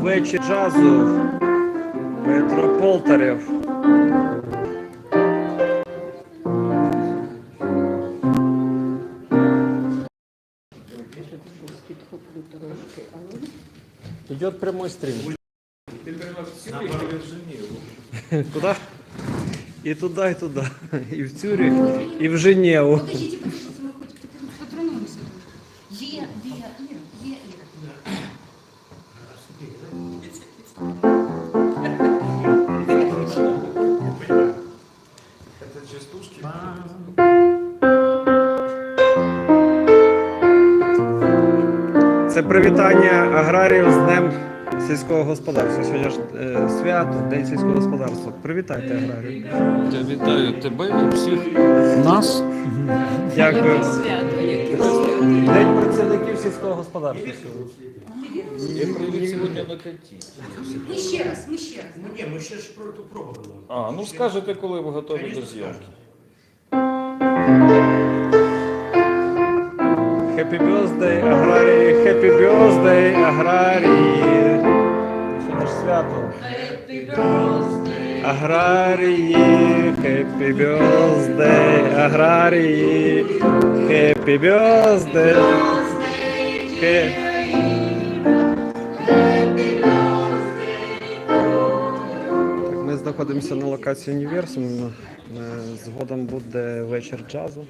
Вечір джазу. Петро Полтарев. Идет прямой стрим. Куда? И туда, и туда. И в Цюрих, и в Женеву. Подождите, Це привітання аграріїв з Днем сільського господарства. Сьогодні ж е, свято, День сільського господарства. Привітайте аграріїв. Я вітаю тебе і всіх нас. Дякую. День працівників сільського господарства сьогодні. Я привіт сьогодні на коті. Ми ще раз, ми ще раз. Ну ні, ми ще ж про- пробували. А, ну скажете, коли ви готові до зйомки. Happy birthday, аграрії, happy birthday, аграрії. Свято. Аграрії, happy birthday, аграрії, happy birthday. Так, Ми знаходимося на локації універсуму. Е, Згодом буде вечір джазу.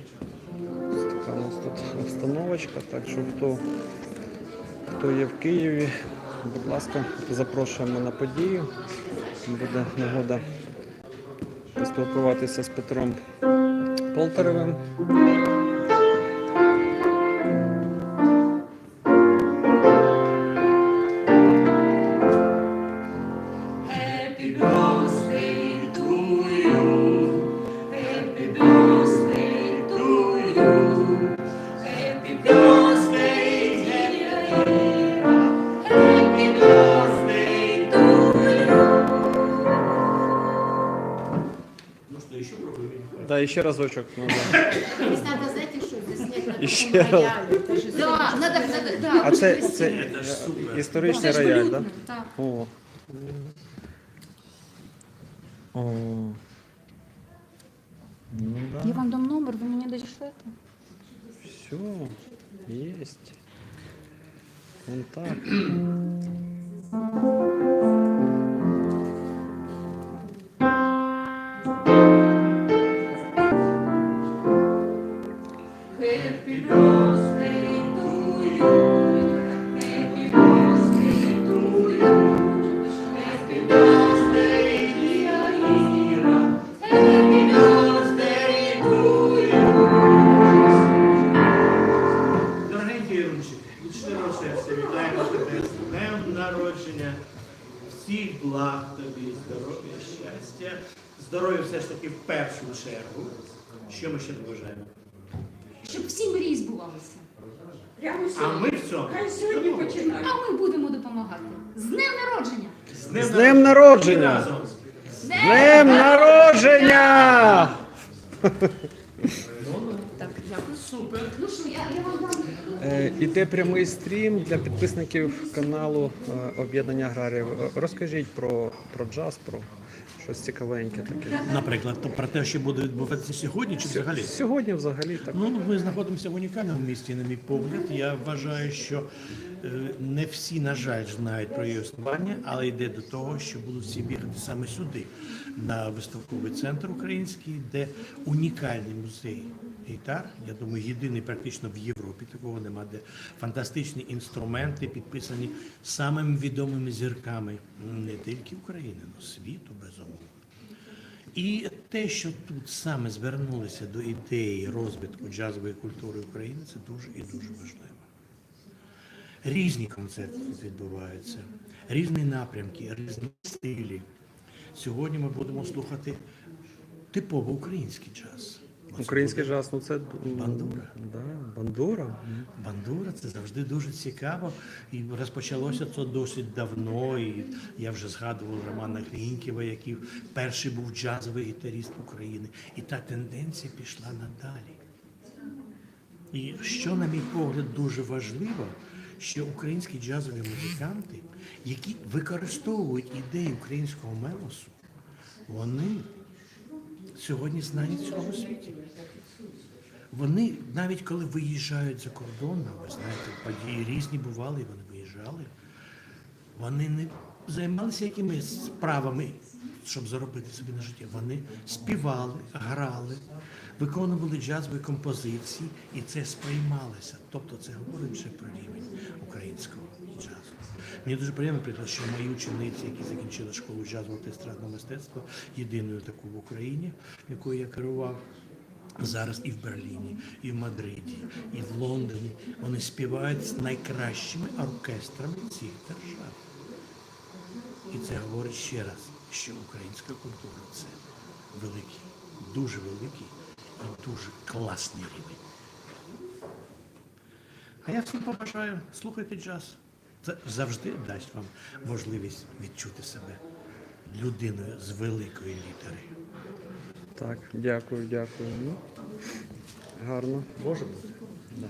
Така у нас тут обстановочка. Так що хто, хто є в Києві, будь ласка, запрошуємо на подію. Буде нагода поспілкуватися з Петром Полтаревим. Ну що, ще пробуємо. Да, і ще разочок. Ну, да. Здесь надо, знаете, что заснять на І ще таком раз. рояле. Это же Да, надо, надо, да. А очень це, красиво. це е, історичний Це ж рояль, блюдо, так? так. Да? О. О. Ну да. Я вам дам номер, вы мне дадите это? Все, есть. Контакт. Дорогенький Всіх благ тобі, здоров'я, щастя. Здоров'я все ж таки в першу чергу. Що ми ще не бажаємо? Щоб всі мрії збувалися. А ми в цьому. А ми будемо допомагати. З днем народження! З днем, З днем народження! З З днем народження! Так, дякую. Супер. Ну що, я, я вам дам. Е, Іде прямий стрім для підписників каналу е, Об'єднання аграріїв. Е, Розкажіть про, про джаз, про щось цікавеньке таке. Наприклад, то про те, що буде відбуватися сьогодні, чи взагалі? Сьогодні взагалі так. Ну, ми знаходимося в унікальному місті, на мій погляд. Я вважаю, що е, не всі, на жаль, знають про її існування, але йде до того, що будуть всі бігати саме сюди, на виставковий центр український, де унікальний музей гітар. Я думаю, єдиний практично в Європі такого нема, де фантастичні інструменти підписані самими відомими зірками не тільки України, але світу, безумовно. І те, що тут саме звернулися до ідеї розвитку джазової культури України, це дуже і дуже важливо. Різні концерти відбуваються, різні напрямки, різні стилі. Сьогодні ми будемо слухати типово український джаз. Український джаз, ну це Бандура. Да, бандура. Бандура це завжди дуже цікаво. І розпочалося це досить давно. І я вже згадував Романа Гліньківа, який перший був джазовий гітаріст України. І та тенденція пішла надалі. І що, на мій погляд, дуже важливо, що українські джазові музиканти, які використовують ідеї українського мелосу, вони сьогодні знані в цілому світі. Вони навіть коли виїжджають за кордон, ви знаєте, події різні бували, вони виїжджали. Вони не займалися якимись справами, щоб заробити собі на життя. Вони співали, грали, виконували джазові композиції, і це сприймалося. Тобто це говорить вже про рівень. Мені дуже приємно приклад, що мої учениці, які закінчили школу джазового та естрадного мистецтва, єдиною таку в Україні, якою я керував. Зараз і в Берліні, і в Мадриді, і в Лондоні вони співають з найкращими оркестрами цих держав. І це говорить ще раз, що українська культура це великий, дуже великий і дуже класний рівень. А я всім побажаю, слухайте джаз. Це завжди дасть вам можливість відчути себе людиною з великої літери. Так, дякую, дякую. Ну, Гарно. Може бути? Да.